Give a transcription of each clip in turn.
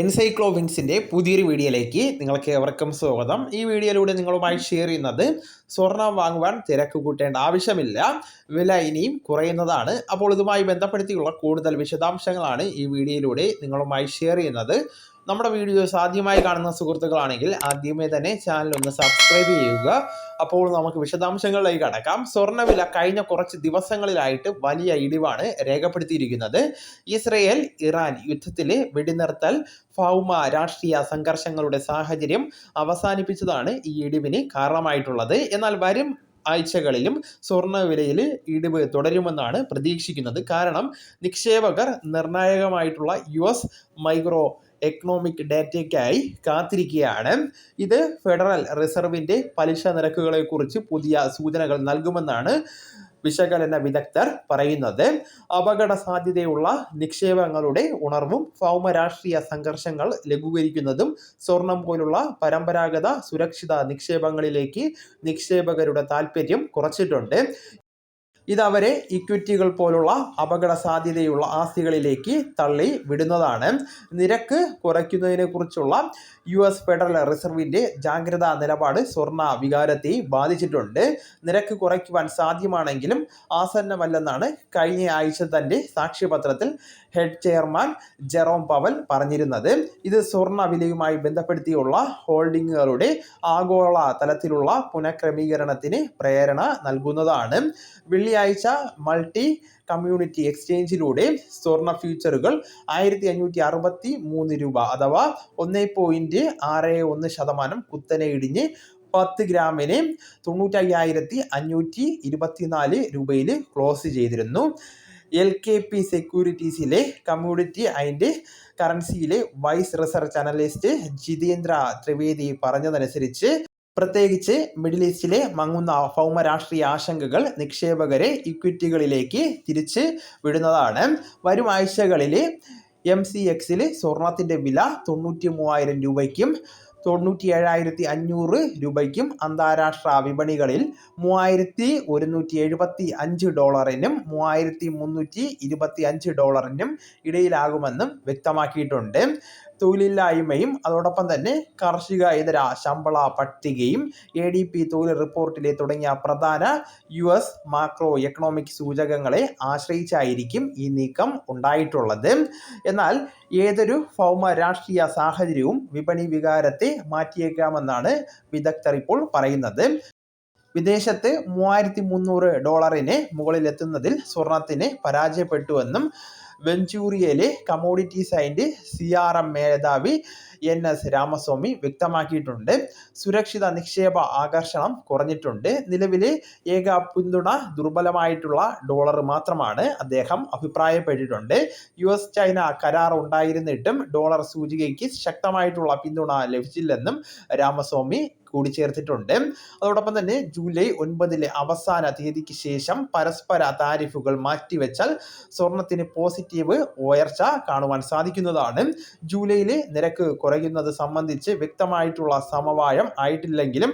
എൻസൈക്ലോവിൻസിന്റെ പുതിയൊരു വീഡിയോയിലേക്ക് നിങ്ങൾക്ക് എവർക്കും സ്വാഗതം. ഈ വീഡിയോയിലൂടെ നിങ്ങളുമായി ഷെയർ ചെയ്യുന്നത് സ്വർണം വാങ്ങുവാൻ തിരക്ക് കൂട്ടേണ്ട ആവശ്യമില്ല. വില ഇനിയും കുറയുന്നതാണ്. അപ്പോൾ ഇതുമായി ബന്ധപ്പെടുത്തിയുള്ള കൂടുതൽ വിശദാംശങ്ങളാണ് ഈ വീഡിയോയിലൂടെ നിങ്ങളുമായി ഷെയർ ചെയ്യുന്നത്. നമ്മുടെ വീഡിയോസ് ആദ്യമായി കാണുന്ന സുഹൃത്തുക്കളാണെങ്കിൽ ആദ്യമേ തന്നെ ചാനൽ ഒന്ന് സബ്സ്ക്രൈബ് ചെയ്യുക. അപ്പോൾ നമുക്ക് വിശദാംശങ്ങളിലേക്ക് കടക്കാം. സ്വർണവില കഴിഞ്ഞ കുറച്ച് ദിവസങ്ങളിലായിട്ട് വലിയ ഇടിവാണ് രേഖപ്പെടുത്തിയിരിക്കുന്നത്. ഇസ്രയേൽ ഇറാൻ യുദ്ധത്തിലെ വെടിനിർത്തൽ ഭൗമ രാഷ്ട്രീയ സംഘർഷങ്ങളുടെ സാഹചര്യം അവസാനിപ്പിച്ചതാണ് ഈ ഇടിവിന് കാരണമായിട്ടുള്ളത്. എന്നാൽ വരും ആഴ്ചകളിലും സ്വർണ വിലയിൽ ഇടിവ് തുടരുമെന്നാണ് പ്രതീക്ഷിക്കുന്നത്. കാരണം നിക്ഷേപകർ നിർണായകമായിട്ടുള്ള യു എസ് മൈക്രോ എക്കണോമിക് ഡാറ്റയ്ക്കായി കാത്തിരിക്കുകയാണ്. ഇത് ഫെഡറൽ റിസർവിന്റെ പലിശ നിരക്കുകളെക്കുറിച്ച് പുതിയ സൂചനകൾ നൽകുമെന്നാണ് വിശകലന വിദഗ്ധർ പറയുന്നത് അപകട സാധ്യതയുള്ള നിക്ഷേപങ്ങളുടെ ഉണർവും ഭൗമരാഷ്ട്രീയ സംഘർഷങ്ങൾ ലഘൂകരിക്കുന്നതും സ്വർണം പോലുള്ള പരമ്പരാഗത സുരക്ഷിത നിക്ഷേപങ്ങളിലേക്ക് നിക്ഷേപകരുടെ താല്പര്യം കുറച്ചിട്ടുണ്ട്. ഇത് അവരെ ഇക്വിറ്റികൾ പോലുള്ള അപകട സാധ്യതയുള്ള ആസ്തികളിലേക്ക് തള്ളി വിടുന്നതാണ്. നിരക്ക് കുറയ്ക്കുന്നതിനെ കുറിച്ചുള്ള യു എസ് ഫെഡറൽ റിസർവിന്റെ ജാഗ്രതാ നിലപാട് സ്വർണ വികാരത്തെ ബാധിച്ചിട്ടുണ്ട്. നിരക്ക് കുറയ്ക്കുവാൻ സാധ്യമാണെങ്കിലും ആസന്നമല്ലെന്നാണ് കഴിഞ്ഞ ആഴ്ച തന്റെ സാക്ഷ്യപത്രത്തിൽ ഹെഡ് ചെയർമാൻ ജെറോം പവൽ പറഞ്ഞിരുന്നത്. ഇത് സ്വർണ വിലയുമായി ബന്ധപ്പെടുത്തിയുള്ള ഹോൾഡിങ്ങുകളുടെ ആഗോള തലത്തിലുള്ള പുനഃക്രമീകരണത്തിന് പ്രേരണ നൽകുന്നതാണ്. വെള്ളിയാഴ്ച മൾട്ടി കമ്മ്യൂണിറ്റി എക്സ്ചേഞ്ചിലൂടെ സ്വർണ ഫ്യൂച്ചറുകൾ ആയിരത്തി അഞ്ഞൂറ്റി അറുപത്തി മൂന്ന് രൂപ അഥവാ ഒന്ന് പോയിന്റ് ആറ് ഒന്ന് ശതമാനം കുത്തനെ ഇടിഞ്ഞ് പത്ത് ഗ്രാമിന് തൊണ്ണൂറ്റയ്യായിരത്തി അഞ്ഞൂറ്റി ഇരുപത്തിനാല് രൂപയിൽ ക്ലോസ് ചെയ്തിരുന്നു. എൽ കെ പി സെക്യൂരിറ്റീസിലെ കമ്മ്യൂണിറ്റി അതിന്റെ കറൻസിയിലെ vice research analyst Jitendra Trivedi പറഞ്ഞതനുസരിച്ച് പ്രത്യേകിച്ച് മിഡിൽ ഈസ്റ്റിലെ മങ്ങുന്ന ഭൗമ രാഷ്ട്രീയ ആശങ്കകൾ നിക്ഷേപകരെ ഇക്വിറ്റികളിലേക്ക് തിരിച്ച് വിടുന്നതാണ്. വരും ആഴ്ചകളിൽ എം സി എക്സിൽ സ്വർണത്തിന്റെ വില തൊണ്ണൂറ്റി മൂവായിരം രൂപയ്ക്കും തൊണ്ണൂറ്റി ഏഴായിരത്തി അഞ്ഞൂറ് രൂപയ്ക്കും അന്താരാഷ്ട്ര വിപണികളിൽ മൂവായിരത്തി ഒരുന്നൂറ്റി എഴുപത്തി അഞ്ച് ഡോളറിനും മൂവായിരത്തി മുന്നൂറ്റി ഇരുപത്തി അഞ്ച് ഡോളറിനും ഇടയിലാകുമെന്നും വ്യക്തമാക്കിയിട്ടുണ്ട്. തൊഴിലില്ലായ്മയും അതോടൊപ്പം തന്നെ കാർഷിക ഇതര ശമ്പള പട്ടികയും എ ഡി പി തൊഴിൽ റിപ്പോർട്ടിലെ തുടങ്ങിയ പ്രധാന യു എസ് മാക്രോ എക്കണോമിക് സൂചകങ്ങളെ ആശ്രയിച്ചായിരിക്കും ഈ നീക്കം ഉണ്ടായിട്ടുള്ളത്. എന്നാൽ ഏതൊരു ഭൗമ രാഷ്ട്രീയ സാഹചര്യവും വിപണി വികാരത്തെ മാറ്റിയേക്കാമെന്നാണ് വിദഗ്ധർ ഇപ്പോൾ പറയുന്നത്. വിദേശത്ത് മൂവായിരത്തി മുന്നൂറ് ഡോളറിന് മുകളിലെത്തുന്നതിൽ സ്വർണത്തിന് പരാജയപ്പെട്ടുവെന്നും വെഞ്ചൂറിയയിലെ commodities and C R M മേധാവി എൻ എസ് രാമസ്വാമി വ്യക്തമാക്കിയിട്ടുണ്ട്. സുരക്ഷിത നിക്ഷേപ ആകർഷണം കുറഞ്ഞിട്ടുണ്ട്. നിലവിലെ ഏക പിന്തുണ ദുർബലമായിട്ടുള്ള ഡോളർ മാത്രമാണ് അദ്ദേഹം അഭിപ്രായപ്പെട്ടിട്ടുണ്ട്. യു എസ് ചൈന കരാർ ഉണ്ടായിരുന്നിട്ടും ഡോളർ സൂചികയ്ക്ക് ശക്തമായിട്ടുള്ള പിന്തുണ ലഭിച്ചില്ലെന്നും രാമസ്വാമി കൂടിച്ചേർത്തിട്ടുണ്ട്. അതോടൊപ്പം തന്നെ ജൂലൈ ഒൻപതിലെ അവസാന തീയതിക്ക് ശേഷം പരസ്പര താരിഫുകൾ മാറ്റിവെച്ചാൽ സ്വർണത്തിന് പോസിറ്റീവ് ഉയർച്ച കാണുവാൻ സാധിക്കുന്നതാണ്. ജൂലൈയിലെ നിരക്ക് കുറയുന്നത് സംബന്ധിച്ച് വ്യക്തമായിട്ടുള്ള സമവായം ആയിട്ടില്ലെങ്കിലും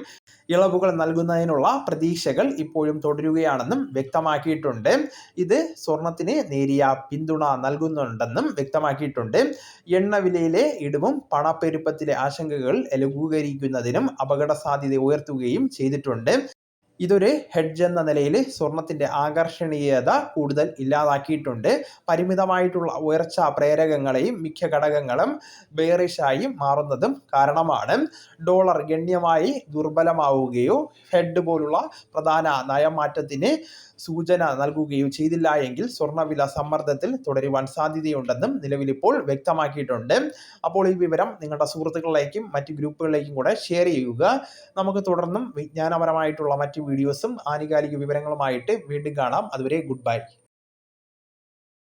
ഇളവുകൾ നൽകുന്നതിനുള്ള പ്രതീക്ഷകൾ ഇപ്പോഴും തുടരുകയാണെന്നും വ്യക്തമാക്കിയിട്ടുണ്ട്. ഇത് സ്വർണത്തിന് നേരിയ പിന്തുണ നൽകുന്നുണ്ടെന്നും വ്യക്തമാക്കിയിട്ടുണ്ട്. എണ്ണവിലയിലെ ഇടിവും പണപ്പെരുപ്പത്തിലെ ആശങ്കകൾ ലഘൂകരിക്കുന്നതിനും അപകട സാധ്യത ഉയർത്തുകയും ചെയ്തിട്ടുണ്ട്. ഇതൊരു ഹെഡ്ജ് എന്ന നിലയിൽ സ്വർണത്തിന്റെ ആകർഷണീയത കൂടുതൽ ഇല്ലാതാക്കിയിട്ടുണ്ട്. പരിമിതമായിട്ടുള്ള ഉയർച്ച പ്രേരകങ്ങളെയും മിക്ക ഘടകങ്ങളും ബേറിഷായി മാറുന്നതും കാരണമാണ്. ഡോളർ ഗണ്യമായി ദുർബലമാവുകയോ ഹെഡ് പോലുള്ള പ്രധാന നയമാറ്റത്തിന് സൂചന നൽകുകയോ ചെയ്തില്ല എങ്കിൽ സ്വർണവില സമ്മർദ്ദത്തിൽ തുടരുവാൻ സാധ്യതയുണ്ടെന്നും നിലവിലിപ്പോൾ വ്യക്തമാക്കിയിട്ടുണ്ട്. അപ്പോൾ ഈ വിവരം നിങ്ങളുടെ സുഹൃത്തുക്കളിലേക്കും മറ്റ് ഗ്രൂപ്പുകളിലേക്കും കൂടെ ഷെയർ ചെയ്യുക. നമുക്ക് തുടർന്നും വിജ്ഞാനപരമായിട്ടുള്ള മറ്റ് വീഡിയോസും ആനുകാലിക വിവരങ്ങളുമായിട്ട് വീണ്ടും കാണാം. അതുവരെ ഗുഡ് ബൈ